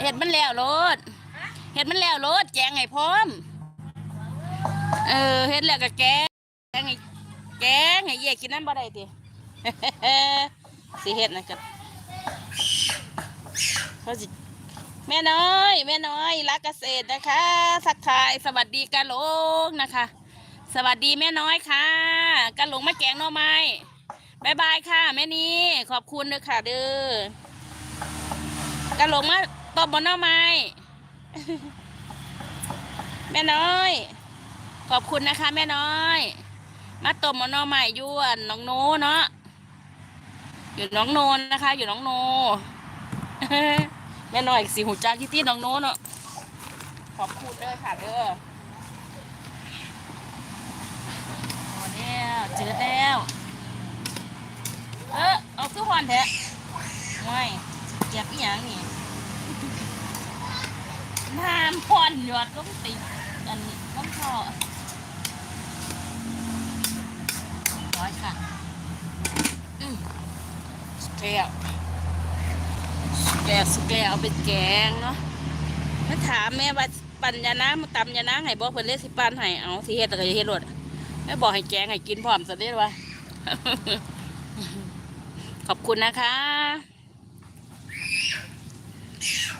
เห็ดมันแล้วโลดเห็ดมันแล้วโลดแจงให้พร้อม เออเห็ดแล้วก็แกงแกงให้แกงให้เย่กินนั่นบ่ได้ติสิเห็ดนะจ๊ะเขาสิแม่น้อย แม่น้อยรักเกษตรนะคะสักทายสวัสดีกะหลงนะคะ สวัสดีแม่น้อยค่ะกะหลงมาแกงหน่อไม้บายบายค่ะแม่นี้ขอบคุณเด้อค่ะเด้อกะหลงมา ตบบนหน่อไม้ แม่น้อย ขอบคุณนะคะ แม่น้อย มาตบบนหน่อไม้ยวนน้องโนเนาะอยู่น้องโนนนะคะ อยู่น้องโน แม่น้อยสีหูจางที่ที่น้องโนเนาะขอบคุณเด้อค่ะเด้อโอ้แล้วเจอแล้วเออเอาคือหอนแท้ไม่เก็บอีหยังนี่ น้ำพอนหยอดลงติดอันนี้ต้องพอร้อยค่ะอืมสแกลสแกลสแกลเอาไปแกงเนาะมาถามแม่ว่าปันยานะมาตำยานะให้บอกเพิ่นเลขสิปันให้เอาสิเฮ็ดแล้วก็จะเฮ็ดรถแม่บอกให้แกงให้กินพร้อมสันเด้วะขอบคุณนะคะ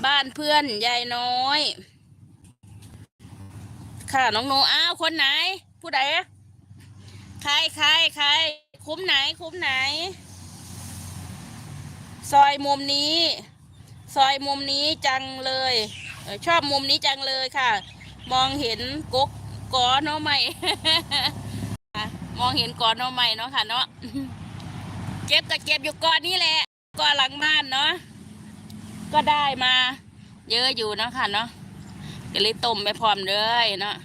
บ้านเพื่อนยายน้อย ค่ะน้องโนอ้าวคนไหน ผู้ใดใครใครใครคุ้มไหน คุ้มไหน ซอยมุมนี้ ซอยมุมนี้จังเลยชอบมุมนี้จังเลยค่ะ มองเห็นกกกอเนาะใหม่มองเห็นกอนเนาะใหม่เนาะค่ะเนาะเก็บก็เก็บอยู่กอนนี่แหละกอนหลังบ้านเนาะ ก็ได้มา เยอะอยู่เนาะค่ะเนาะก็เลยต้มไปพร้อมเลยเนาะ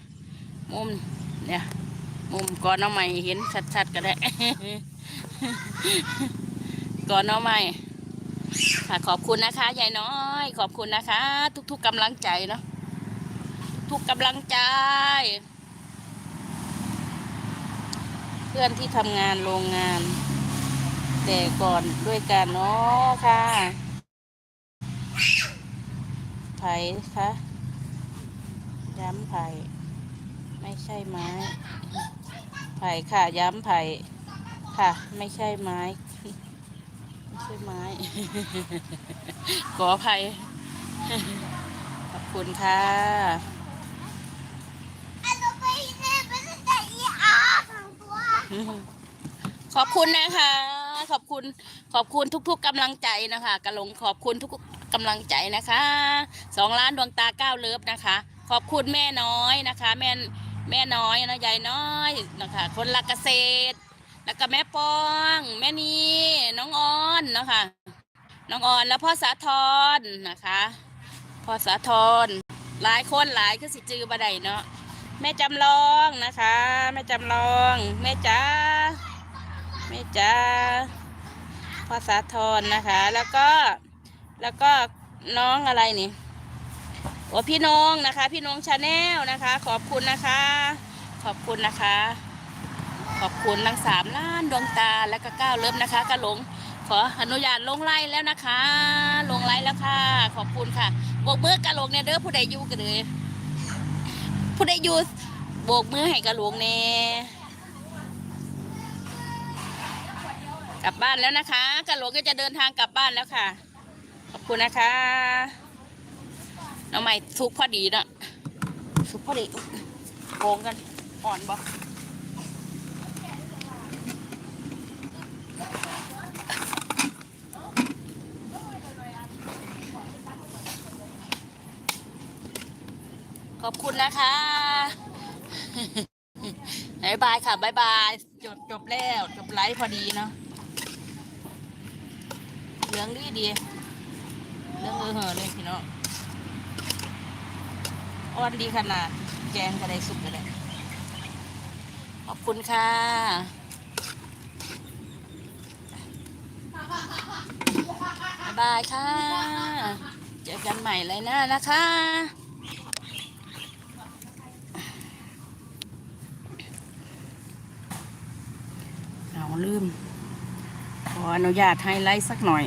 มุมเนี่ย มุมก่อนเนาะใหม่เห็นชัดๆก็ได้ ก่อนเนาะใหม่ค่ะขอบคุณนะคะยายน้อย ขอบคุณนะคะ ทุก ๆกำลังใจเนาะทุกกำลังใจ เพื่อนที่ทำงานโรงงาน แต่ก่อนด้วยกันเนาะค่ะ ไผ่คะย้ำไผ่ไม่ใช่ไม้ ไผ่ค่ะ ย้ำไผ่ค่ะ ไม่ใช่ไม้ ไม่ใช่ไม้ ขออภัยขอบคุณค่ะขอบคุณนะคะ ขอบคุณขอบคุณทุก ๆกำลังใจนะคะกระลงขอบคุณทุก กำลังใจนะคะสองล้านดวงตาเก้าเลิฟนะคะ ขอบคุณแม่น้อยนะคะ แม่แม่น้อยนะยายน้อยนะคะ คนรักเกษตร แล้วก็แม่ปอง แม่นีน้องออนนะคะน้องออนแล้วพ่อสาธรนะคะพ่อสาธรหลายคนหลายคือสิจือบัไดเนาะแม่จำลองนะคะ แม่จำลองแม่จ้าแม่จ้าพ่อสาธรนะคะ แล้วก็ แล้วก็น้องอะไรนี่โอ้พี่น้องนะคะ พี่น้องชาแนลนะคะ ขอบคุณนะคะ ขอบคุณนะคะ ขอบคุณทั้งสามล้านดวงตาและก็ก้าวเลิฟนะคะกระหลงขออนุญาตลงไล่แล้วนะคะ ลงไล่แล้วค่ะ ขอบคุณค่ะโบกมือกระหลงเนี่ยเด้อผู้ใดอยู่กันเลยผู้ใดอยู่โบกมือให้กระหลงเนี่ยกลับบ้านแล้วนะคะกระหลงก็จะเดินทางกลับบ้านแล้วค่ะ ขอบคุณนะคะน้องใหม่สุกพอดีนะสุกพอดีโกงกันอ่อนบ่ขอบคุณนะคะบายบายค่ะบายบายจบจบแล้ว จบไลฟ์พอดีเนาะเหลืองดีดี เหลืองเออเหอเลยพี่น้องอ่อนดีขนาด แกงก็ไดสุกก็ไดขอบคุณค่ะบายบายค่ะ เจอกันใหม่เลยนะนะคะเอาลืมขออนุญาตไฮไลท์สักหน่อย